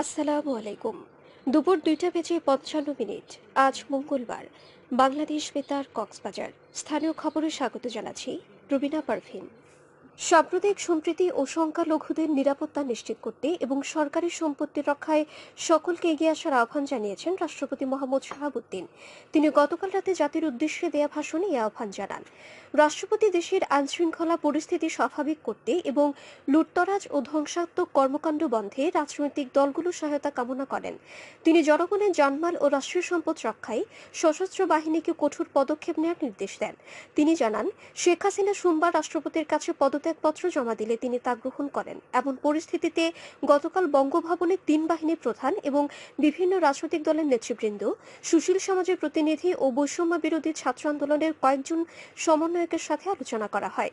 আসসালামু আলাইকুম। দুপুর দুইটা বেজে পঞ্চান্ন মিনিট। আজ মঙ্গলবার। বাংলাদেশ বেতার কক্সবাজার। স্থানীয় খবরে স্বাগত জানাচ্ছি রুবিনা পারভিন। সাম্প্রদায়িক সম্প্রীতি ও সংখ্যালঘুদের নিরাপত্তা নিশ্চিত করতে এবং সরকারি সম্পত্তি রক্ষায় সকলকে এগিয়ে আসার আহ্বান জানিয়েছেন রাষ্ট্রপতি মোহাম্মদ শাহাবুদ্দিন। তিনি গতকাল রাতে জাতির উদ্দেশ্যে দেয়া ভাষণে এই আহ্বান জানান। রাষ্ট্রপতি দেশের আইনশৃঙ্খলা পরিস্থিতি স্বাভাবিক করতে এবং লুটতরাজ ও ধ্বংসাত্মক কর্মকাণ্ড বন্ধে রাজনৈতিক দলগুলোর সহায়তা কামনা করেন। তিনি জনগণের জানমাল ও রাষ্ট্রীয় সম্পদ রক্ষায় সশস্ত্র বাহিনীকে কঠোর পদক্ষেপ নেওয়ার নির্দেশ দেন। তিনি জানান, শেখ হাসিনা সোমবার রাষ্ট্রপতির কাছে পদত্যাগপত্র জমা দিলে তিনি তা গ্রহণ করেন। এমন পরিস্থিতিতে গতকাল বঙ্গভবনে তিন বাহিনী প্রধান এবং বিভিন্ন রাজনৈতিক দলের নেতৃবৃন্দ, সুশীল সমাজের প্রতিনিধি ও বৈষম্য বিরোধী ছাত্র আন্দোলনের কয়েকজন সমন্বয়কের সাথে আলোচনা করা হয়।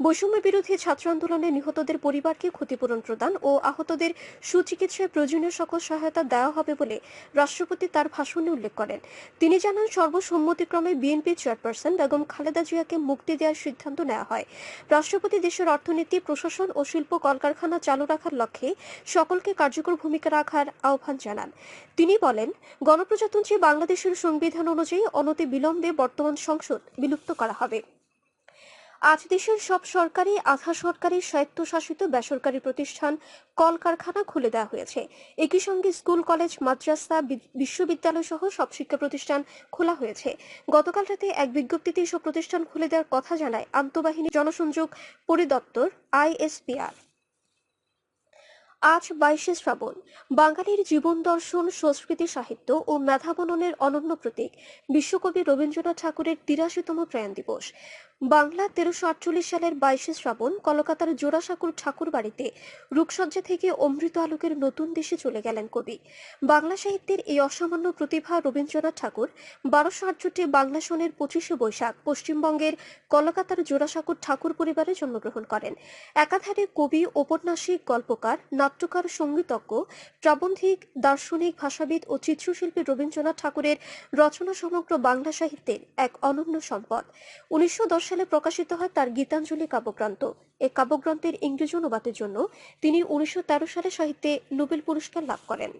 বৈষম্য বিরোধী ছাত্র আন্দোলনে নিহতদের পরিবারকে ক্ষতিপূরণ প্রদান ও আহতদের সুচিকিৎসায় প্রয়োজনীয় সকল সহায়তা দেওয়া হবে বলে রাষ্ট্রপতি তার ভাষণে উল্লেখ করেন। তিনি জানান, সর্বসম্মতিক্রমে বিএনপি চেয়ারপারসন বেগম খালেদা জিয়াকে মুক্তি দেওয়ার সিদ্ধান্ত নেওয়া হয়। রাষ্ট্রপতি দেশের অর্থনীতি, প্রশাসন ও শিল্প কলকারখানা চালু রাখার লক্ষ্যে সকলকে কার্যকর ভূমিকা রাখার আহ্বান জানান। তিনি বলেন, গণপ্রজাতন্ত্রী বাংলাদেশের সংবিধান অনুযায়ী অনতি বিলম্বে বর্তমান সংসদ বিলুপ্ত করা হবে। আজ দেশের সব সরকারি, আধা সরকারি, স্বায়ত্তশাসিত বেসরকারি প্রতিষ্ঠান কলকারখানা খুলে দেওয়া হয়েছে। একই সঙ্গে স্কুল, কলেজ, মাদ্রাসা বিশ্ববিদ্যালয় সহ সব শিক্ষা প্রতিষ্ঠান খোলা হয়েছে। গতকাল রাতে এক বিজ্ঞপ্তিতে সব প্রতিষ্ঠান খুলে দেওয়ার কথা জানায় আন্তঃবাহিনী জনসংযোগ পরিদপ্তর আইএসপিআর। আজ বাইশে শ্রাবণ। বাঙালির জীবন দর্শন, সংস্কৃতি সাহিত্য ও মেধাবননের অনন্য প্রতীক বিশ্বকবি রবীন্দ্রনাথ ঠাকুরের তিরাশিতম প্রয়াণ দিবস। বাংলা তেরোশো আটচল্লিশ সালের বাইশে শ্রাবণ কলকাতার জোড়াসাঁকুর ঠাকুর বাড়িতে রূপসজ্জা থেকে অমৃত আলোকের নতুন দেশে চলে গেলেন কবি। বাংলা সাহিত্যের এই অসামান্য প্রতিভা রবীন্দ্রনাথ ঠাকুর বারোশো আটষট্টি বাংলা সনের পঁচিশে বৈশাখ পশ্চিমবঙ্গের কলকাতার জোড়াসাঁকুর ঠাকুর পরিবারে জন্মগ্রহণ করেন। একাধারে কবি, ঔপন্যাসিক, গল্পকার নাট্যকার, সঙ্গীতজ্ঞ, প্রাবন্ধিক, দার্শনিক, ভাষাবিদ ও চিত্রশিল্পী রবীন্দ্রনাথ ঠাকুরের রচনা সমগ্র বাংলা সাহিত্যের এক অনন্য সম্পদ। উনিশশো দশ সালে প্রকাশিত হয় তার গীতাঞ্জলি কাব্যগ্রন্থ। এই কাব্যগ্রন্থের ইংরেজি অনুবাদের জন্য তিনি উনিশশো তেরো সালে সাহিত্যে নোবেল পুরস্কার লাভ করেন।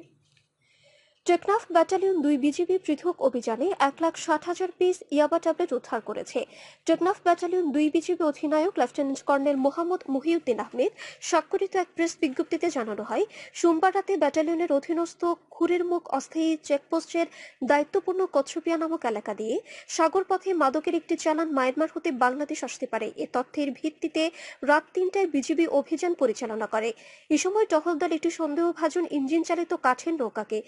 টেকনাফ ব্যাটালিয়ন দুই বিজিবি পৃথক অভিযানে এক লাখ ষাট হাজার পিস ইয়াবা ট্যাবলেট উদ্ধার করেছে। টেকনাফ ব্যাটালিয়ন দুই বিজিবি অধিনায়ক লেফটেন্যান্ট কর্নেল মোহাম্মদ মুহিউদ্দিন আহমেদ স্বাক্ষরিত এক প্রেস বিজ্ঞপ্তিতে জানানো হয়, সোমবার রাতে ব্যাটালিয়নের অধীনস্থ খুরের মুখ অস্থায়ী চেকপোস্টের দায়িত্বপূর্ণ কচ্ছপিয়া নামক এলাকা দিয়ে সাগর পথে মাদকের একটি চালান মায়ানমার হতে বাংলাদেশ আসতে পারে। এ তথ্যের ভিত্তিতে রাত তিনটায় বিজিবি অভিযান পরিচালনা করে। এ সময় টহল দল একটি সন্দেহভাজন ইঞ্জিন চালিত কাঠের নৌকাকে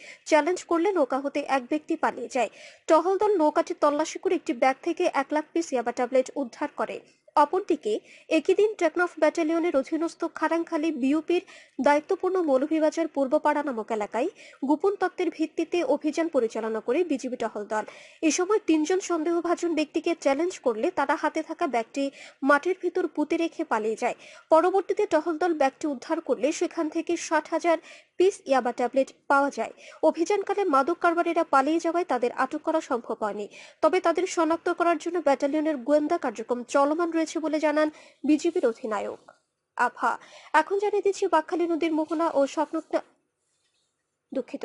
চ্যালেঞ্জ করলে নৌকা হতে এক ব্যক্তি পালিয়ে যায়। টহল দল নৌকাটি তল্লাশি করে একটি ব্যাগ থেকে এক লাখ পিস ইয়াবা ট্যাবলেট উদ্ধার করে। অপরদিকে, একই দিন টেকনফ ব্যাটালিয়নের অধীনস্থ খারাংখালী বিউপির দায়িত্বপূর্ণ মৌলভীবাজার পূর্বপাড়া নামক এলাকায় গোপন তত্ত্বের ভিত্তিতে অভিযান পরিচালনা করে বিজিবি টহল দল এ সময় তিনজন সন্দেহভাজন ব্যক্তিকে চ্যালেঞ্জ করলে তারা হাতে থাকা ব্যাগটি মাটির ভিতর পুঁতে রেখে পালিয়ে যায়। পরবর্তীতে টহল দল ব্যাগটি উদ্ধার করলে সেখান থেকে ষাট হাজার পিস, ইয়াবা ট্যাবলেট পাওয়া যায়। অভিযানকালে মাদক কারবারিরা পালিয়ে যাওয়ায় তাদের আটক করা সম্ভব হয়নি। তবে তাদের শনাক্ত করার জন্য ব্যাটালিয়নের গোয়েন্দা কার্যক্রম চলমান রয়েছে বলে জানান বিজেপির অধিনায়ক। আভা, এখন জানিয়ে দিচ্ছি বাকখালী নদীর মোহনা ও স্বপ্ন দুঃখিত।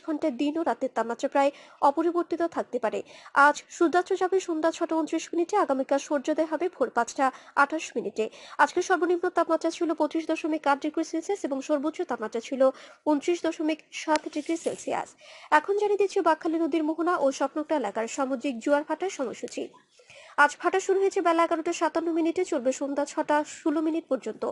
ঘন্টায় দিন ও রাতের তাপমাত্রা প্রায় অপরিবর্তিত থাকতে পারে। আজ সূর্যাস্ত যাবে সন্ধ্যা ছটা উনত্রিশ মিনিটে, আগামীকাল সূর্যোদয় হবে ভোর পাঁচটা আঠাশ মিনিটে। আজকের সর্বনিম্ন তাপমাত্রা ছিল পঁচিশ দশমিক আট ডিগ্রি সেলসিয়াস এবং সর্বোচ্চ তাপমাত্রা ছিল উনত্রিশ দশমিক সাত ডিগ্রি সেলসিয়াস। এখন জানিয়ে দিচ্ছি বাকখালী নদীর মোহনা ও স্বপ্নকটা এলাকার সামুদ্রিক জোয়ার ভাটার সময়সূচি। আজ ভাটা শুরু হয়েছে বেলা এগারোটা সাতান্ন মিনিটে চলবে সন্ধ্যা ছটা ষোলো মিনিট পর্যন্ত।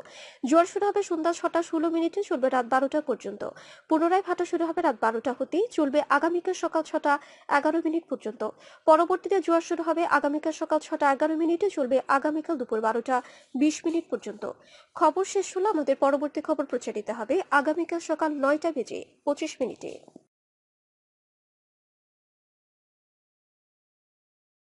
জোয়ার শুরু হবে সন্ধ্যা ছটা ষোলো মিনিটে, চলবে রাত বারোটা পর্যন্ত। পুনরায় ভাটা শুরু হবে রাত বারোটা হতেই, চলবে আগামীকাল সকাল ছটা এগারো মিনিট পর্যন্ত। পরবর্তীতে জোয়ার শুরু হবে আগামীকাল সকাল ছটা এগারো মিনিটে, চলবে আগামীকাল দুপুর বারোটা বিশ মিনিট পর্যন্ত। খবর শেষ হলো, আমাদের পরবর্তী খবর প্রচারিত হবে আগামীকাল সকাল নয়টা বেজে পঁচিশ মিনিটে।